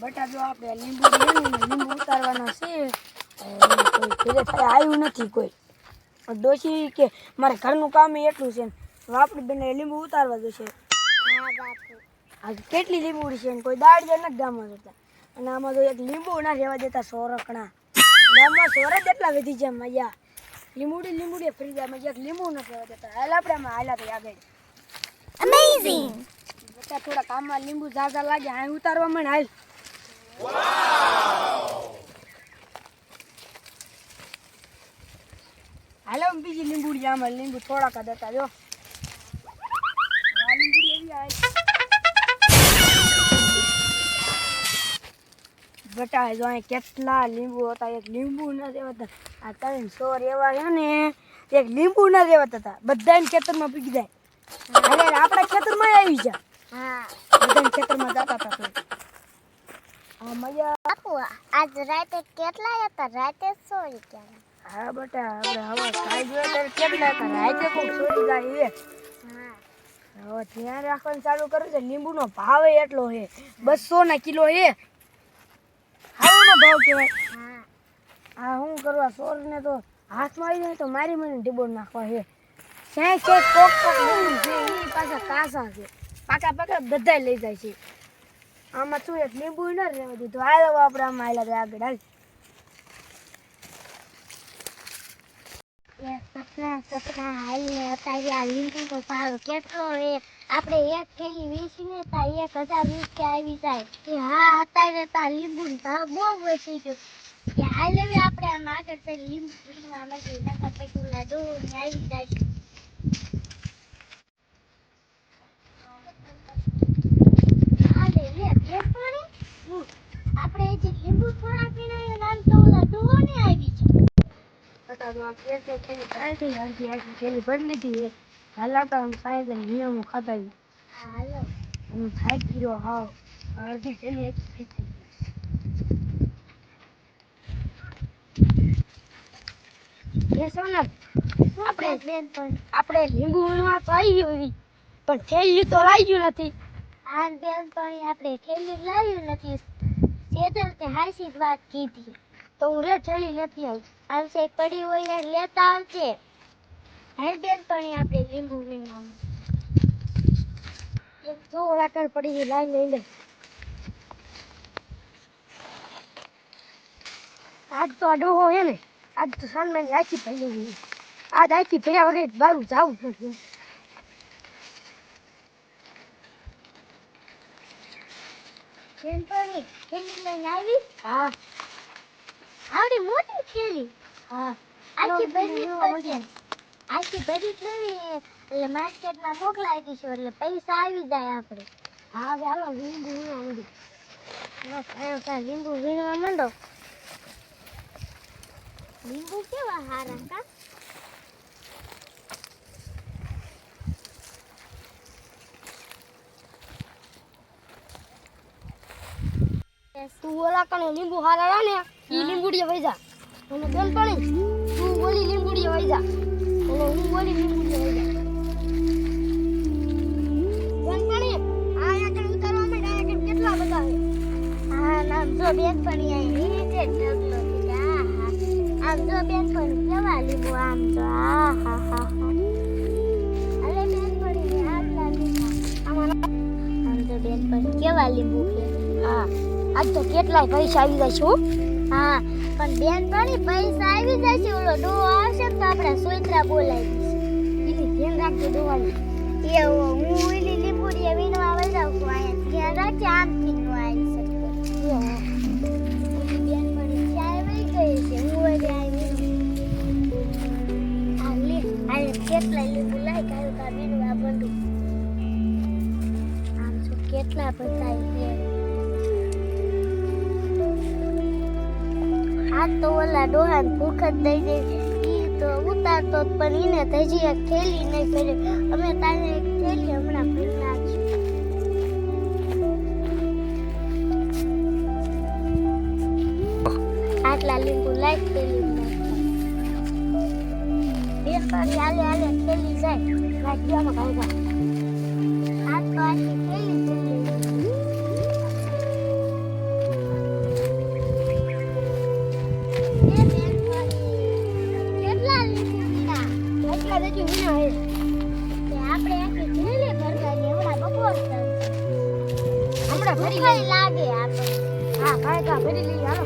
બટા જો આપણે લીંબુ છે લીંબુ ઉતારવાના છે થાય આવ્યું નથી કોઈ. ડોશી કે મારે ઘરનું કામ એટલું છે આપણે બંને લીંબુ ઉતારવા જશે. આ કેટલી લીંબુડી છે ને કોઈ દાળ જે નથી ગામમાં જતા. અને આમાં તો એક લીંબુ ના રહેવા દેતા સોરકણા ગામમાં સોર એટલા વધી જાય મજા લીંબુડી લીંબુડી ફરી જાય મજા એક લીંબુ નથી રહેવા દેતા. હાલ આપણે આમાં હાલા થઈ આગળ. અમેઝિંગ બધા થોડા કામમાં લીંબુ ઝાઝા લાગે આ ઉતારવા મને હાલ. હાલો બીજી લીંબુડી આમાં લીંબુ થોડાક જ હતા જો. લીંબુડી એવી આવે. બટા જો અહીં કેટલા લીંબુ હતા એક લીંબુ ના દેવાતા આ ત્રણ સોર એવા છે ને એક લીંબુ ના દેવાતા હતા બધાને ખેતરમાં પીકી જાય. આપણા ખેતરમાં આવી જા. હા. બધાને ખેતરમાં જતા હતા. મજા બાપુ આજ રાતે કેટલા હતા? રાતે સોરી ક્યાં હા બટા આપણે હવે કાંઈ જોઈએ ત્યારે કેટલા હતા રાતે કોક છોડી જાય એ હવે ધ્યાન રાખવાનું ચાલુ કરું છે. લીંબુનો ભાવ એટલો છે બસો ના કિલો છે ભાવ કહેવાય. હા. હું કરવા સોરને તો હાથમાં આવી જાય તો મારી મને ડીબો નાખવા છે ક્યાંય ક્યાંય કોક કોક લીંબુ છે એ પાછા કાસા છે. પાકા પાકા બધાય લઈ જાય છે. આમાં શું એક લીંબુ ન રહેવા દીધું? હાલ હવે આપણે આમાં આગળ, હાલ. સપના સપના, હાલીને અત્યારે આ લીંબુનો ભાવ કેટલો એ આપણે એક થેલી વેચીને તા એક હજાર રૂપિયા આવી જાય. કે હા, અત્યારે તા લીંબુનો ભાવ બહુ વધી ગયો. કે હાલ હવે આપણે આમ આગળ લીંબુ લીંબુ આમાં જઈને નકર લાડુ આવી જાય હાલે લે ફેર પાણી હું આપણે હજી લીંબુ થોડા પીણાય નામ તો ઓલા ડોહને આવી કે ખેલી કાઢી આખી ખેલી ભરી લીધી છે હાલાતા આમ સાહેબ નિયમો ખાતા હાલો આમ થાકી ગયો હાવ અડધી ખેલી એક થઈ ગઈ એ આપણે આપણે લીંબુ વીણવા તો આવી ગયું પણ થેલી તો લાગ્યું નથી. આ બેન પણ આપણે થેલી લાવ્યું નથી. સેજલ તે હાસી વાત કીધી. તો હું રે ચડી નથી આવી. આવશે પડી હોય ને લેતા આવજે. હે બેન પણ આપણે લીંબુ લીંબુ જો વાટણ પડી ગઈ લાઈ લઈ લે. આજ તો આડો હોય ને આજ તો સાંજમાં આખી પડી આજ આખી ભર્યા વગર બારું જવું પડશે બેન પણ લઈને આવી? હા. આવડી મોટી? થેલી હા આખી લેવા પડશે આખી જ લેવી એટલે માર્કેટમાં મોકલાવી દઈશું એટલે પૈસા આવી જાય આપણે હા હવે હાલો લીંબુ વીણવા માંડી લીંબુ વીણવા માંડો લીંબુ કેવા હારા કા તું ઓલા કણે લીંબુ હારા ને ઈ લીંબુડીએ વઈ જા અને બેન તું બોલી લીંબુડીએ વઈ જા. આગળ ઉતારવા આ આગળ બેનપણી અહીં નીચે ઢગલો છે આમ જો બેનપણી કેવા લીંબુ, આમ જો, હા હા હા અરે બેનપણી આટલા બેનપણી કેવા લીંબુ હા. આજ તો કેટલાય પૈસા આવી જાય છું હો. હા બેન બેનપણી પૈસા આવી જશે ઓલો ડોહો આવશે તો આપણે સોયત્રા બોલાવી દઈશું એની ધ્યાન રાખજો દોવાની એવો હું ઓલી લીંબુડી વીણવા વઈ જાઉં છું. અહીંયા ધ્યાન રાખજે, આમ નો આવી શકે. ઓલી બેનપણી ચાય ગઈ છે. હું વળી આવી વીણું. કેટલા લીંબુ વીણવા બંધુ. આમ જો કેટલા બધા તો ઓલા ડોહાન ભૂખ જ દઈ દે ઈ તો ઉતારતો પણ એને તજી એક થેલી નહીં ભરી. અમે તારે એક થેલી હમણાં ભરી નાખશું આટલા લીંબુ લાઈટ થેલી હાલે હાલે થેલી જાય. રાજ્યમાં કાંઈ આ તો આટલી થેલી કઈ લાગે આપણે. હા કા ભરી લઈ હાલો.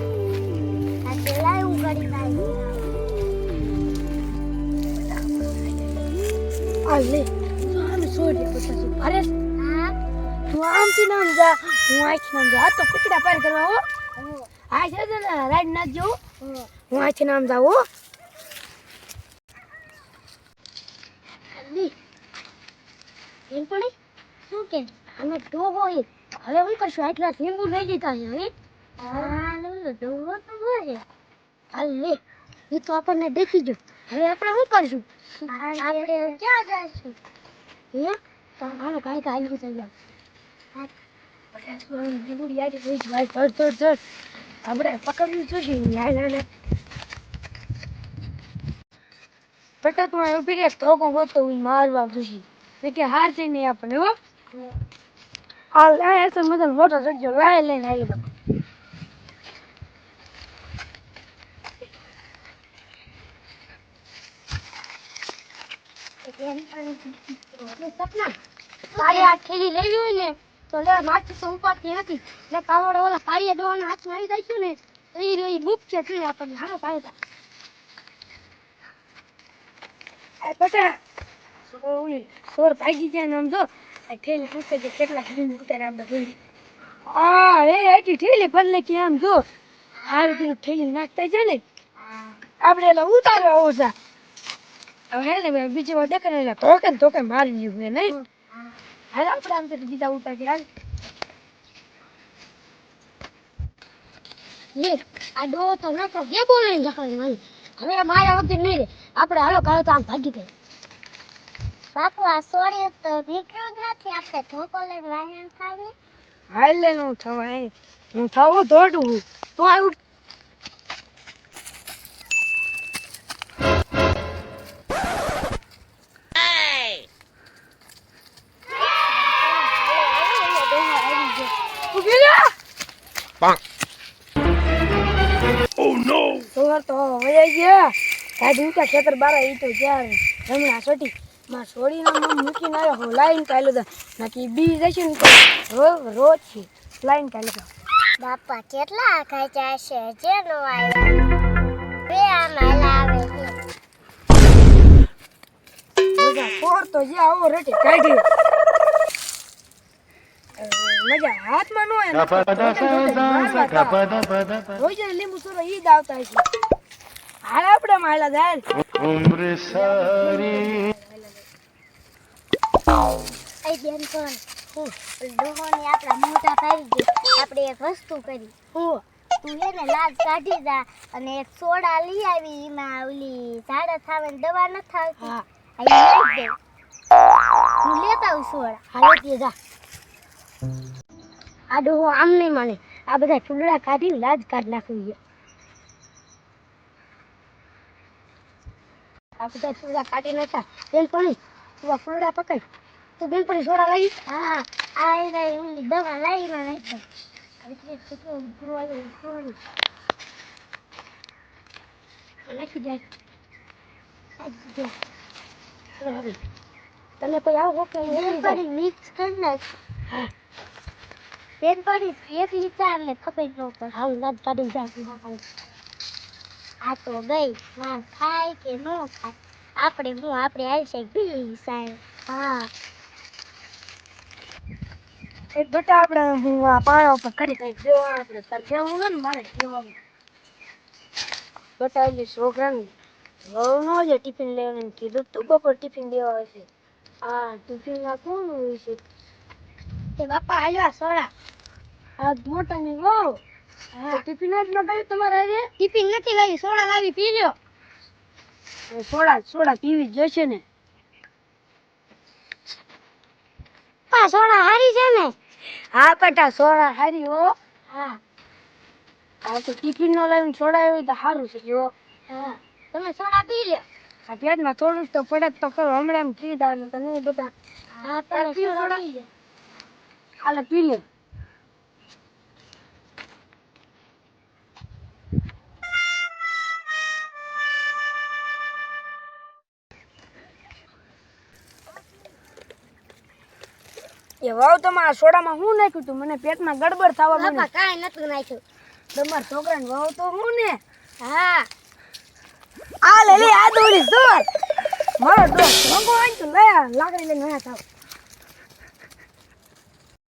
આ લાય હું કરી નાખી આ લે. આમ છોડી પછી ભરે હા? તું આમથી નામ જા હું આખી નામ જા તો કુકડા પાર કરવા હો. હો છે ને રાઈડ ના જવું હું આખી નામ જાઉં હો. એમ પણ શું કે? અમે ડોહો એ હવે હું કરશું આટલા લીંબુ લઈ લીધા છે હાલ એ. તો આપણને દેખી જો હવે આપણે શું કરશું? આપણે ક્યાં જઈશું હે? હાલો કાંઈ કાંઈ થઈ ગયા આપણે પકડ્યું જોશે યાર બેટા ઊભી રહે તો હું મારવા જોશે કે હાર છે આપણે હો. હાલ, આ તો મતલબ મોટો ચડજો લાય લઈને આવી સપના તારી આ થેલી લેવી હોય ને તો લે માછી તો ઉપાડતી નથી ને કાવડે ઓલા પાડીએ ડોહાના હાથમાં આવી જાય છે ને, તો એ રહી બુક છે તે આપણને હારો પાડતા ઓલી સોર ભાગી જાય ને આમ જો. થેલી પૂછે છે કેટલા ઉતારે થેલી આ રે આટલી થેલી ભલે કે આમ જો, હારું પેલું થેલી નાખતા ને, આપણે એટલે ઉતારવા ઓછા હવે હે બીજી વાર દેખાય ને એટલે ધોકે ને ધોકે મારી દીધું એને નહીં? હાલ આપણે આમ કરી બીજા ઉતાર હાલ. લે, આ ડો તો નકરો કે બોલે હવે મારા વખતે નહીં રે. આપણે હાલો કાલે તો આમ ભાગી ગઈ બાપુ આ સોરી તો દીકરો જ નથી આપણે ધોકો લઈને વાયણ ખાવી હાલ લે નું થવાય. હું થવું દોડું તો આવું Oh no! તો વયા ગયા. ગાડી ઉતા ખેતર બારા ઈ તો જ્યાં હમણાં છોટી માં છોડીને મૂકીને આવ્યો. હું લાઈન કાઢ્યો તો નાકી બી જશે ને તો રોજ છે. લાઈન કાઢ્યો બાપા કેટલા ખાચા છે જેનો આવ્યો બે આમાં લાવે બધા ફોર તો જે આવો રટે કાઢી. મજા હાથમાં નો એમ રોજ લીંબુ સોરો ઈ જ આવતા છે. હાલ આપણે માયલા જાય ઉમરે સારી બેન કોણ ડોહોને આપણા મોટા ભાઈ ગયો આપણે એક વસ્તુ કરી. હું તું હે લાજ કાઢી જા અને એક સોડા લઈ આવી. એમાં ઓલી ઝાડા થાવે દવા ન થાવતી. હા. આ દે. હું લેતા આવું સોડા. હાલો તે જા. આ ડોહો આમ નહીં માને. આ બધા ફૂલડા કાઢી લાજ કાઢી નાખવી છે. આ બધા ફૂલડા કાઢી નાખ્યા. પણ તું આ ફૂલડા પકડ. તું બેનપણી સોડા લાવી હા આ ઓલી દવા લાવી માં નાખ એટલે. નાખી જાય. તને કોઈ આવો કે બેનપણી મિક્સ કરી નાખ હા બેનપણી એક લીટર ને ખબર ન પડે. હાલ લાજ કાઢી જાય આ તો ગઈ. હા ખાય કે ન ખાય? આપણે હું આપણે આવશે. બી સાહેબ. હા. એક બેટા આપણે હું આ ઉપર કરી કઈ દેવા આપણે તાર કેવું હોય ને મારે કેવાનું બેટા એટલે છોકરાને વહુ નો ટિફિન લેવાનું કીધું તું બપોર ટિફિન દેવા હશે. આ ટિફિનમાં કોણ હોય એ બાપા આવ્યા સોડા. આ મોટા ની વહુ. હા. ટિફિન જ ભાઈ તમારે આજે? ટિફિન નથી લાવી સોડા લાવી પી લ્યો સોડા સોડા પીવી જ જોઈશે ને. પા સોડા હારી છે ને? હા બેટા સોડા હારી હો. હા. આ તો ટિફિન નો લઈને સોડા હોય તો સારું છે જો. હા. તમે સોડા પી લ્યો. આ પેટમાં થોડુંક તો પડે તો કરો હમણાં એમ પી દાવ તો નહીં બેટા. હા સોડા પી લ્યો. હાલે પી લે એ વાવ તમે આ સોડામાં શું નાખ્યું તું? મને પેટમાં ગડબડ થવા માંડી કાંઈ નતું નાખ્યું. તમારા છોકરાને વાવ તો હું ને? હા. આ લે લે આ દોડી સોર મારો દોસ્ત રંગો આઈ તો લે લાકડી લઈને આયા થાવ.